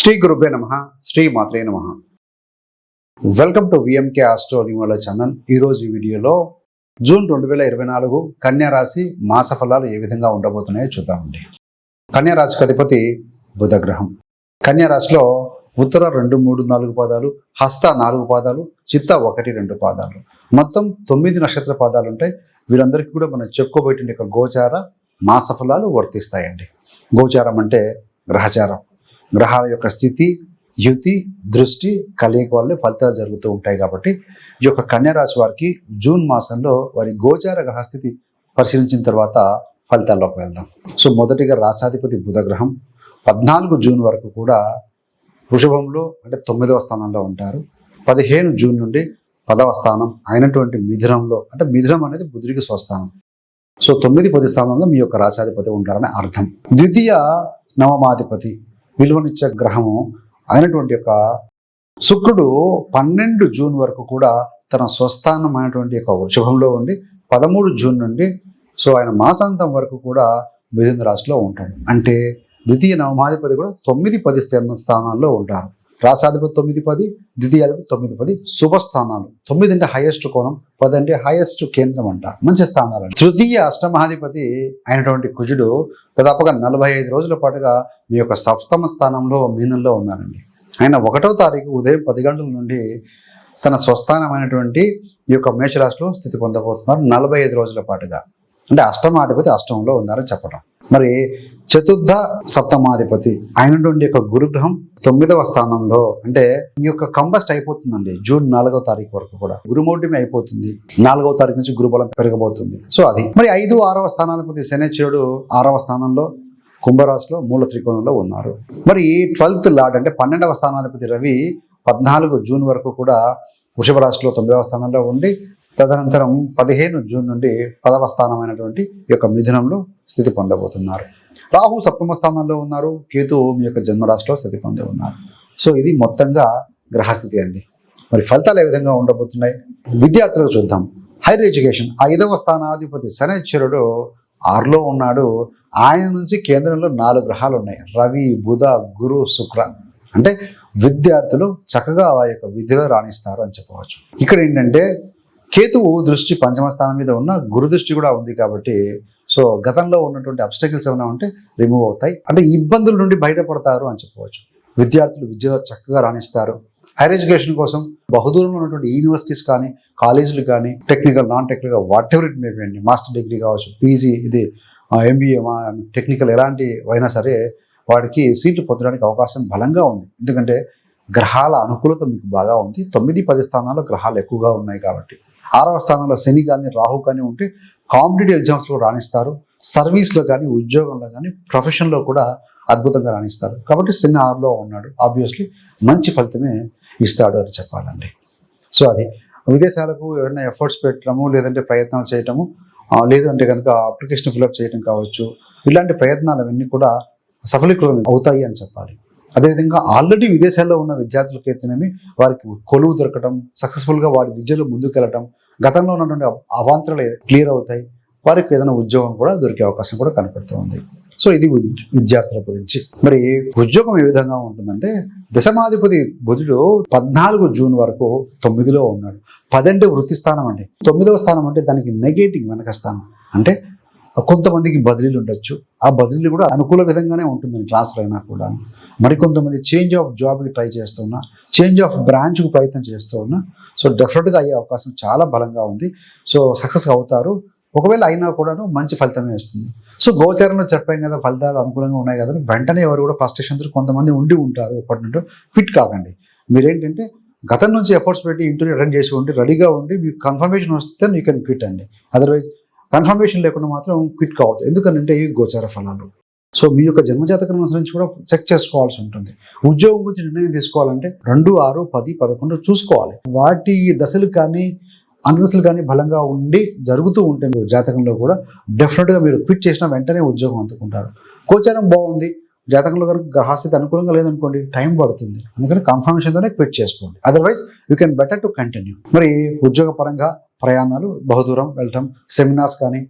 శ్రీ గురుభే నమ శ్రీ మాత్రే నమ. వెల్కమ్ టు విఎంకే ఆస్ట్రో న్యూల ఛానల్ ఈరోజు ఈ వీడియోలో జూన్ రెండు వేల ఇరవై నాలుగు కన్యారాశి మాస ఫలాలు ఏ విధంగా ఉండబోతున్నాయో చూద్దామండి. కన్యారాశికి అధిపతి బుధగ్రహం. కన్యారాశిలో ఉత్తర రెండు మూడు నాలుగు పాదాలు హస్త నాలుగు పాదాలు చిత్త ఒకటి రెండు పాదాలు. మొత్తం తొమ్మిది నక్షత్ర పాదాలు ఉంటాయి. వీళ్ళందరికీ కూడా మనం చెప్పుకోబోయే యొక్క గోచార మాస ఫలాలు వర్తిస్తాయండి. గోచారం అంటే గ్రహచారం. గ్రహాల యొక్క స్థితి యుతి దృష్టి కలయిక వల్ల ఫలితాలు జరుగుతూ ఉంటాయి కాబట్టి ఈ యొక్క కన్యారాశి వారికి జూన్ మాసంలో వారి గోచార గ్రహస్థితి పరిశీలించిన తర్వాత ఫలితాల్లోకి వెళ్దాం. సో మొదటిగా రాసాధిపతి బుధగ్రహం పద్నాలుగు జూన్ వరకు కూడా వృషభంలో అంటే తొమ్మిదవ స్థానంలో ఉంటారు. పదిహేను జూన్ నుండి పదవ స్థానం అయినటువంటి మిథునంలో అంటే మిథునం అనేది బుధుడికి స్వస్థానం. సో తొమ్మిది పది స్థానంలో మీ యొక్క రాశాధిపతి ఉంటారని అర్థం. ద్వితీయ నవమాధిపతి విలువనిచ్చే గ్రహము అయినటువంటి యొక్క శుక్రుడు పన్నెండు జూన్ వరకు కూడా తన స్వస్థానమైనటువంటి యొక్క వృషభంలో ఉండి పదమూడు జూన్ నుండి సో ఆయన మాసాంతం వరకు కూడా మిథున రాశిలో ఉంటాడు. అంటే ద్వితీయ నవమాధిపతి కూడా తొమ్మిది పది స్థానాల్లో ఉంటారు. రాసాధిపతి తొమ్మిది పది ద్వితీయాధిపతి తొమ్మిది పది శుభ స్థానాలు తొమ్మిది అంటే హైయెస్ట్ కోణం పది అంటే హైయెస్ట్ కేంద్రం అంట. మంచి స్థానాలు తృతీయ అష్టమహాధిపతి అయినటువంటి కుజుడు దాదాపుగా నలభై ఐదు రోజుల పాటుగా మీ యొక్క సప్తమ స్థానంలో మీనంలో ఉన్నారండి. ఆయన ఒకటో తారీఖు ఉదయం పది గంటల నుండి తన స్వస్థానమైనటువంటి ఈ యొక్క మేషరాశిలో స్థితి పొందబోతున్నారు నలభై ఐదు రోజుల పాటుగా. అంటే అష్టమాధిపతి అష్టంలో ఉన్నారని చెప్పడం మరి చతుర్థ సప్తమాధిపతి అయినటువంటి యొక్క గురుగ్రహం తొమ్మిదవ స్థానంలో అంటే ఈ యొక్క కంబస్ట్ అయిపోతుందండి. జూన్ నాలుగవ తారీఖు వరకు కూడా. గురుమౌఢ్యమి అయిపోతుంది. నాలుగవ తారీఖు నుంచి గురుబలం పెరగబోతుంది. సో అది. మరి ఐదు ఆరవ స్థానాధిపతి శనేశ్వరుడు ఆరవ స్థానంలో కుంభరాశిలో మూల త్రికోణంలో ఉన్నారు. మరి ట్వెల్త్ లార్డ్ అంటే పన్నెండవ స్థానాధిపతి రవి పద్నాలుగు జూన్ వరకు కూడా వృషభ రాశిలో తొమ్మిదవ స్థానంలో ఉండి తదనంతరం పదిహేను జూన్ నుండి పదవ స్థానమైనటువంటి ఈ యొక్క మిథునంలో స్థితి పొందబోతున్నారు. రాహు సప్తమ స్థానంలో ఉన్నారు. కేతు మీ యొక్క జన్మరాశిలో స్థితి పొంది ఉన్నారు. సో ఇది మొత్తంగా గ్రహస్థితి అండి. మరి ఫలితాలు ఏ విధంగా ఉండబోతున్నాయి? విద్యార్థులకు చూద్దాం. హైయర్ ఎడ్యుకేషన్ ఐదవ స్థానాధిపతి శనైశ్వరుడు ఆరులో ఉన్నాడు. ఆయన నుంచి కేంద్రంలో నాలుగు గ్రహాలు ఉన్నాయి. రవి బుధ గురు శుక్ర. అంటే విద్యార్థులు చక్కగా వారి యొక్క విద్యలో రాణిస్తారు అని చెప్పవచ్చు. ఇక్కడ ఏంటంటే కేతువు దృష్టి పంచమ స్థానం మీద ఉన్న గురు దృష్టి కూడా ఉంది కాబట్టి సో గతంలో ఉన్నటువంటి అబ్స్టకిల్స్ ఏమైనా ఉంటే రిమూవ్ అవుతాయి. అంటే ఇబ్బందుల నుండి బయటపడతారు అని చెప్పవచ్చు. విద్యార్థులు విద్యలో చక్కగా రాణిస్తారు. హైయర్ ఎడ్యుకేషన్ కోసం బహుదూరంలో ఉన్నటువంటి యూనివర్సిటీస్ కానీ కాలేజీలు కానీ technical non technical whatever it maybe master degree కావచ్చు పీజీ ఇది ఎంబీఏ టెక్నికల్ ఎలాంటి అయినా సరే వాడికి సీట్లు పొందడానికి అవకాశం బలంగా ఉంది. ఎందుకంటే గ్రహాల అనుకూలత మీకు బాగా ఉంది. తొమ్మిది పది స్థానాల్లో గ్రహాలు ఎక్కువగా ఉన్నాయి కాబట్టి. ఆరవ స్థానంలో శని కానీ రాహు కానీ ఉంటే కాంపిటేటివ్ ఎగ్జామ్స్లో రాణిస్తారు. సర్వీస్లో కానీ ఉద్యోగంలో కానీ ప్రొఫెషన్లో కూడా అద్భుతంగా రాణిస్తారు. కాబట్టి శని ఆరులో ఉన్నాడు. ఆబ్వియస్లీ మంచి ఫలితమే ఇస్తాడు అని చెప్పాలండి. సో అది విదేశాలకు ఎవరైనా ఎఫర్ట్స్ పెట్టడము లేదంటే ప్రయత్నాలు చేయటము లేదంటే కనుక అప్లికేషన్ ఫిల్అప్ చేయడం కావచ్చు. ఇలాంటి ప్రయత్నాలు అవన్నీ కూడా సఫలీకృతం అవుతాయి అని చెప్పాలి. అదేవిధంగా ఆల్రెడీ విదేశాల్లో ఉన్న విద్యార్థులకైతేనేమి వారికి కొలువు దొరకటం సక్సెస్ఫుల్గా వారి విద్యలో ముందుకెళ్ళటం గతంలో ఉన్నటువంటి అవాంతరాలు క్లియర్ అవుతాయి వారికి ఏదైనా ఉద్యోగం కూడా దొరికే అవకాశం కూడా కనపడుతుంది సో ఇది విద్యార్థుల గురించి. మరి ఉద్యోగం ఏ విధంగా ఉంటుందంటే దశమాధిపతి బుధుడు పద్నాలుగు జూన్ వరకు తొమ్మిదిలో ఉన్నాడు. పదంటే వృత్తి స్థానం అండి తొమ్మిదవ స్థానం అంటే దానికి నెగేటివ్ వెనక స్థానం. అంటే కొంతమందికి బదిలీలు ఉండొచ్చు. ఆ బదిలీలు కూడా అనుకూల విధంగానే ఉంటుందని ట్రాన్స్ఫర్ అయినా కూడా. మరికొంతమంది చేంజ్ ఆఫ్ జాబ్కి ట్రై చేస్తున్నా చేంజ్ ఆఫ్ బ్రాంచ్కి ప్రయత్నం చేస్తూ ఉన్నా సో డెఫినెట్గా అయ్యే అవకాశం చాలా బలంగా ఉంది. సో సక్సెస్ అవుతారు. ఒకవేళ అయినా కూడాను మంచి ఫలితమే వస్తుంది. సో గోచరంలో చెప్పాం కదా ఫలితాలు అనుకూలంగా ఉన్నాయి కదా వెంటనే ఎవరు కూడా ఫ్రస్ట్రేషన్తో కొంతమంది ఉండి ఉంటారు ఎప్పటి నుండో. ఫిట్ కాకండి. మీరేంటంటే గతం నుంచి ఎఫర్ట్స్ పెట్టి ఇంటర్వ్యూ అటెండ్ చేసి ఉండి రెడీగా ఉండి మీకు కన్ఫర్మేషన్ వస్తే యూ కెన్ క్విట్ అండి. అదర్వైజ్ కన్ఫర్మేషన్ లేకుండా మాత్రం క్విట్ కావద్దు. ఎందుకంటే ఇవి గోచార ఫలాలు. సో మీ యొక్క జన్మజాతకం అనుసరించి కూడా చెక్ చేసుకోవాల్సి ఉంటుంది. ఉద్యోగం గురించి నిర్ణయం తీసుకోవాలంటే రెండు ఆరు పది పదకొండు చూసుకోవాలి. వాటి దశలు కానీ అందదశలు కానీ బలంగా ఉండి జరుగుతూ ఉంటే మీరు జాతకంలో కూడా డెఫినెట్గా మీరు క్విట్ చేసిన వెంటనే ఉద్యోగం అందుకుంటారు. గోచారం బాగుంది. జాతకంలో కనుక గ్రహస్థితి అనుకూలంగా లేదనుకోండి టైం పడుతుంది. అందుకని కన్ఫర్మేషన్తోనే క్విట్ చేసుకోండి. Otherwise you can better to continue మరి ఉద్యోగపరంగా ప్రయాణాలు బహుదూరం వెళ్ళటం సెమినార్స్ కానీ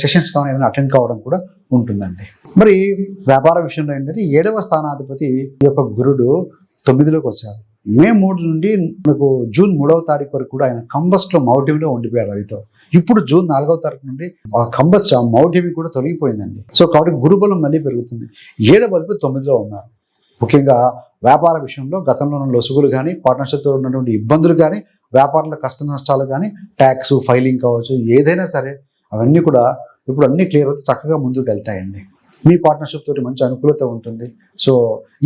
సెషన్స్ కానీ ఏదైనా అటెండ్ కావడం కూడా ఉంటుందండి. మరి వ్యాపార విషయంలో ఏంటంటే ఏడవ స్థానాధిపతి ఈ యొక్క గురుడు తొమ్మిదిలోకి వచ్చారు. మే మూడు నుండి మనకు జూన్ మూడవ తారీఖు వరకు కూడా ఆయన కంబస్ట్లో మౌఢ్యంలో ఉండిపోయాడు రవితో ఇప్పుడు జూన్ నాలుగవ తారీఖు నుండి ఆ కంబస్ట్ ఆ మౌఢ్యమి కూడా తొలగిపోయిందండి. సో కాబట్టి గురుబలం మళ్ళీ పెరుగుతుంది. ఏడవ అధిపతి తొమ్మిదిలో ఉన్నారు. ముఖ్యంగా వ్యాపార విషయంలో గతంలో ఉన్న లొసుగులు కానీ పార్ట్నర్షిప్తో ఉన్నటువంటి ఇబ్బందులు కానీ వ్యాపారంలో కష్ట నష్టాలు కానీ ట్యాక్స్ ఫైలింగ్ కావచ్చు ఏదైనా సరే అవన్నీ కూడా ఇప్పుడు అన్నీ క్లియర్ అవుతే చక్కగా ముందుకు వెళ్తాయండి. మీ పార్ట్నర్షిప్ తోటి మంచి అనుకూలత ఉంటుంది. సో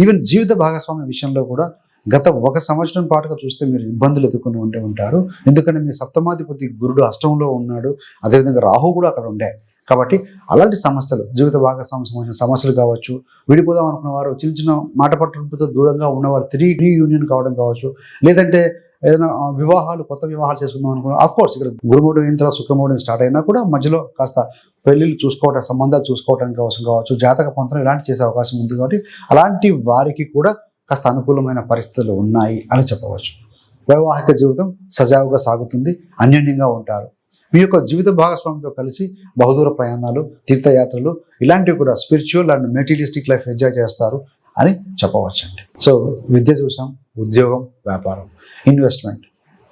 ఈవెన్ జీవిత భాగస్వామ్య విషయంలో కూడా గత ఒక సంవత్సరం పాటుగా చూస్తే మీరు ఇబ్బందులు ఎదుర్కొని ఉంటే ఉంటారు. ఎందుకంటే మీ సప్తమాధిపతి గురుడు అష్టంలో ఉన్నాడు. అదేవిధంగా రాహు కూడా అక్కడ ఉండే. కాబట్టి అలాంటి సమస్యలు జీవిత భాగస్వామ్య సంబంధించిన సమస్యలు కావచ్చు విడిపోదాం అనుకున్న వారు చిన్న చిన్న మాట పట్టులతో దూరంగా ఉన్నవారు తిరిగి రీయూనియన్ కావడం కావచ్చు లేదంటే ఏదైనా వివాహాలు కొత్త వివాహాలు చేసుకుందాం అనుకున్న ఆఫ్ కోర్స్ ఇక్కడ గురుమూడు అయిన తర్వాత శుక్రమూడు స్టార్ట్ అయినా కూడా మధ్యలో కాస్త పెళ్ళిళ్ళు చూసుకోవటం సంబంధాలు చూసుకోవడానికి అవసరం కావచ్చు జాతక పంతం ఇలాంటి చేసే అవకాశం ఉంది కాబట్టి అలాంటి వారికి కూడా కాస్త అనుకూలమైన పరిస్థితులు ఉన్నాయి అని చెప్పవచ్చు. వైవాహిక జీవితం సజావుగా సాగుతుంది అన్యోన్యంగా ఉంటారు. మీ యొక్క జీవిత భాగస్వామితో కలిసి బహుదూర ప్రయాణాలు తీర్థయాత్రలు ఇలాంటివి కూడా spiritual and materialistic life enjoy చేస్తారు అని చెప్పవచ్చండి. సో విద్య చూసాం ఉద్యోగం వ్యాపారం ఇన్వెస్ట్మెంట్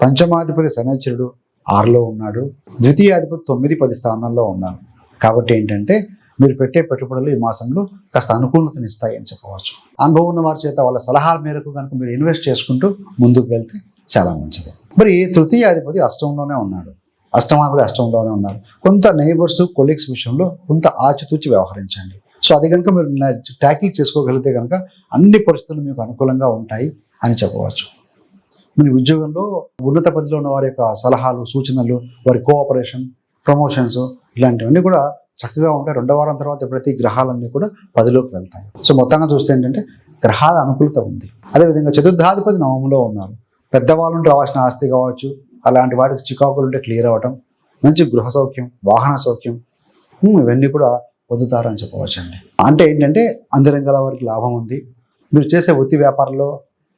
పంచమాధిపతి శనిచరుడు ఆరులో ఉన్నాడు. ద్వితీయాధిపతి తొమ్మిది పది స్థానాల్లో ఉన్నారు. కాబట్టి ఏంటంటే మీరు పెట్టే పెట్టుబడులు ఈ మాసంలో కాస్త అనుకూలతను ఇస్తాయి అని చెప్పవచ్చు. అనుభవం ఉన్న వారి చేత వాళ్ళ సలహాల మేరకు కనుక మీరు ఇన్వెస్ట్ చేసుకుంటూ ముందుకు వెళ్తే చాలా మంచిది. మరి తృతీయాధిపతి అష్టంలోనే ఉన్నాడు. అష్టమాధిపతి అష్టంలోనే ఉన్నారు. కొంత నైబర్స్ కొలీగ్స్ విషయంలో కొంత ఆచితూచి వ్యవహరించండి. సో అది కనుక మీరు ట్యాకిల్ చేసుకోగలిగితే కనుక అన్ని పరిస్థితులు మీకు అనుకూలంగా ఉంటాయి అని చెప్పవచ్చు. మీ ఉద్యోగంలో ఉన్నత పదవిలో ఉన్న వారి యొక్క సలహాలు సూచనలు వారి కోఆపరేషన్ ప్రమోషన్స్ ఇలాంటివన్నీ కూడా చక్కగా ఉంటాయి. రెండో వారం తర్వాత ప్రతి గ్రహాలన్నీ కూడా పదిలోకి వెళ్తాయి. సో మొత్తంగా చూస్తే ఏంటంటే గ్రహాల అనుకూలత ఉంది. అదేవిధంగా చతుర్థాధిపతి నవమంలో ఉన్నారు. పెద్దవాళ్ళు ఉంటే రావాల్సిన ఆస్తి కావచ్చు అలాంటి వాటికి చికాకులు ఉంటే క్లియర్ అవ్వటం మంచి గృహ సౌఖ్యం వాహన సౌఖ్యం ఇవన్నీ కూడా పొందుతారని చెప్పవచ్చు అండి అంటే ఏంటంటే అన్ని రంగాల వారికి లాభం ఉంది. మీరు చేసే వృత్తి వ్యాపారంలో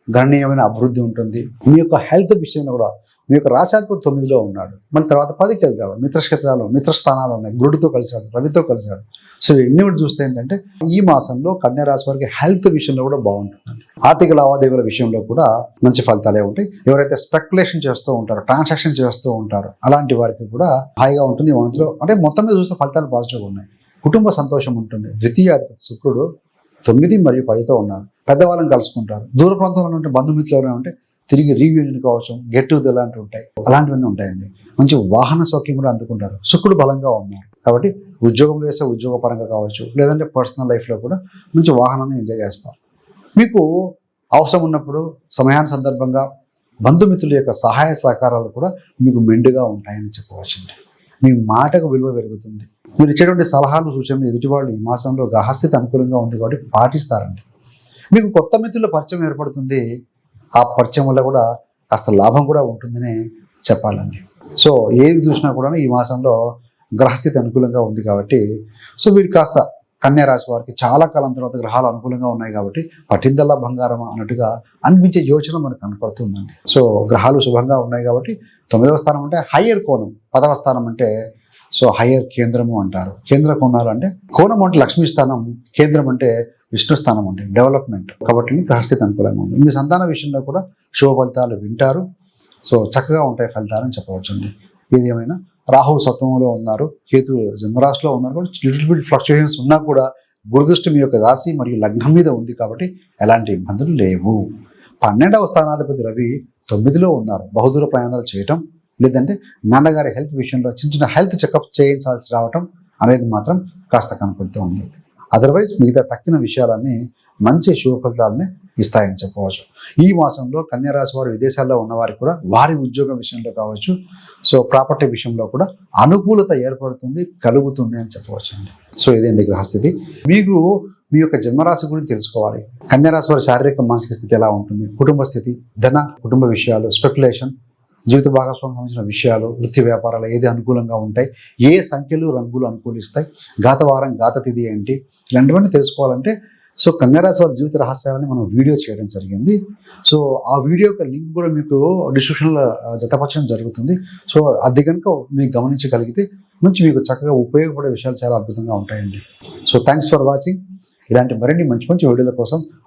గణనీయమైన అభివృద్ధి ఉంటుంది. మీ యొక్క హెల్త్ విషయంలో కూడా మీ యొక్క రాశాధిపతి తొమ్మిదిలో ఉన్నాడు. మళ్ళీ తర్వాత పదికి వెళ్తాడు. మిత్రక్షేత్రాలు మిత్రస్థానాలు ఉన్నాయి. గురుడితో కలిశాడు రవితో కలిశాడు. సో ఇన్ని కూడా చూస్తే ఏంటంటే ఈ మాసంలో కన్యా రాశి వారికి హెల్త్ విషయంలో కూడా బాగుంటుందండి. ఆర్థిక లావాదేవీల విషయంలో కూడా మంచి ఫలితాలే ఉంటాయి. ఎవరైతే స్పెక్యులేషన్ చేస్తూ ఉంటారో ట్రాన్సాక్షన్ చేస్తూ ఉంటారో అలాంటి వారికి కూడా హాయిగా ఉంటుంది ఈ మంత్లో అంటే మొత్తం మీద చూస్తే ఫలితాలు పాజిటివ్గా ఉన్నాయి. కుటుంబ సంతోషం ఉంటుంది. ద్వితీయాధిపతి శుక్రుడు తొమ్మిది మరియు పదితో ఉన్నారు. పెద్దవాళ్ళని కలుసుకుంటారు. దూర ప్రాంతంలో ఉంటే బంధుమిత్రులు ఎవరైనా ఉంటే తిరిగి రీయూనియన్ కావచ్చు గెట్ టు ఇలాంటివి ఉంటాయి. అలాంటివన్నీ ఉంటాయండి. మంచి వాహన సౌఖ్యం కూడా అందుకుంటారు. శుక్రుడు బలంగా ఉన్నారు. కాబట్టి ఉద్యోగంలో వేసే ఉద్యోగ పరంగా కావచ్చు లేదంటే పర్సనల్ లైఫ్లో కూడా మంచి వాహనాన్ని ఎంజాయ్ చేస్తారు. మీకు అవసరం ఉన్నప్పుడు సమయాన్ని సందర్భంగా బంధుమిత్రుల యొక్క సహాయ సహకారాలు కూడా మీకు మెండుగా ఉంటాయని చెప్పవచ్చండి. మీ మాటకు విలువ పెరుగుతుంది. మీరు ఇచ్చేటువంటి సలహాలు సూచనలు ఎదుటివాళ్ళు ఈ మాసంలో గ్రహస్థితి అనుకూలంగా ఉంది కాబట్టి పాటిస్తారండి. మీకు కొత్త మిత్రుల పరిచయం ఏర్పడుతుంది. ఆ పరిచయం వల్ల కూడా కాస్త లాభం కూడా ఉంటుందని చెప్పాలండి. సో ఏది చూసినా కూడా ఈ మాసంలో గ్రహస్థితి అనుకూలంగా ఉంది కాబట్టి సో వీరు కాస్త కన్యా రాశి వారికి చాలా కాలం తర్వాత గ్రహాలు అనుకూలంగా ఉన్నాయి కాబట్టి పట్టిందల్లా బంగారం అన్నట్టుగా అనిపించే యోచన మనకు కనపడుతుందండి. సో గ్రహాలు శుభంగా ఉన్నాయి కాబట్టి తొమ్మిదవ స్థానం అంటే హయ్యర్ కోణం పదవ స్థానం అంటే సో హయ్యర్ కేంద్రము అంటారు. కేంద్ర కోణాలు అంటే కోణం అంటే లక్ష్మీ స్థానం కేంద్రం అంటే విష్ణు స్థానం అంటే డెవలప్మెంట్. కాబట్టి గ్రహస్థితి అనుకూలంగా ఉంది. మీ సంతాన విషయంలో కూడా శుభ ఫలితాలు వింటారు. సో చక్కగా ఉంటాయి ఫలితాలు అని చెప్పవచ్చండి. ఏది ఏమైనా రాహు సత్వంలో ఉన్నారు కేతు జన్మరాశిలో ఉన్నారు కూడా లిటిల్ బిట్ ఫ్లక్చుయేషన్స్ ఉన్నా కూడా గురుదృష్టి మీ యొక్క రాశి మరియు లగ్నం మీద ఉంది కాబట్టి ఎలాంటి ఇబ్బందులు లేవు. పన్నెండవ స్థానాధిపతి రవి తొమ్మిదిలో ఉన్నారు. బహుదూర ప్రయాణాలు చేయటం లేదంటే నాన్నగారి హెల్త్ విషయంలో చిన్న చిన్న హెల్త్ చెకప్ చేయించాల్సి రావటం అనేది మాత్రం కాస్త కనపడుతూ ఉంది. అదర్వైజ్ మిగతా తక్కిన విషయాలన్నీ మంచి శుభ ఫలితాలని ఇస్తాయని చెప్పవచ్చు. ఈ మాసంలో కన్యారాశి వారు విదేశాల్లో ఉన్నవారికి కూడా వారి ఉద్యోగం విషయంలో కావచ్చు సో ప్రాపర్టీ విషయంలో కూడా అనుకూలత ఏర్పడుతుంది కలుగుతుంది అని చెప్పవచ్చు అండి సో ఇదేంటి గ్రహస్థితి. మీకు మీ యొక్క జన్మరాశి గురించి తెలుసుకోవాలి. కన్యారాశి వారి శారీరక మానసిక స్థితి ఎలా ఉంటుంది? కుటుంబ స్థితి ధన కుటుంబ విషయాలు స్పెక్యులేషన్ జీవిత భాగస్వామ్యం సంబంధించిన విషయాలు వృత్తి వ్యాపారాలు ఏది అనుకూలంగా ఉంటాయి ఏ సంఖ్యలు రంగులు అనుకూలిస్తాయి గాత వారం గాత తిథి ఏంటి ఇలాంటివన్నీ తెలుసుకోవాలంటే సో కన్యారాశి వారి జీవిత రహస్యాలని మనం వీడియో చేయడం జరిగింది. సో ఆ వీడియో యొక్క లింక్ కూడా మీకు డిస్క్రిప్షన్లో జతపరచడం జరుగుతుంది. సో అది కనుక మీకు గమనించగలిగితే మంచి మీకు చక్కగా ఉపయోగపడే విషయాలు చాలా అద్భుతంగా ఉంటాయండి. So thanks for watching. ఇలాంటి మరిన్ని మంచి మంచి వీడియోల కోసం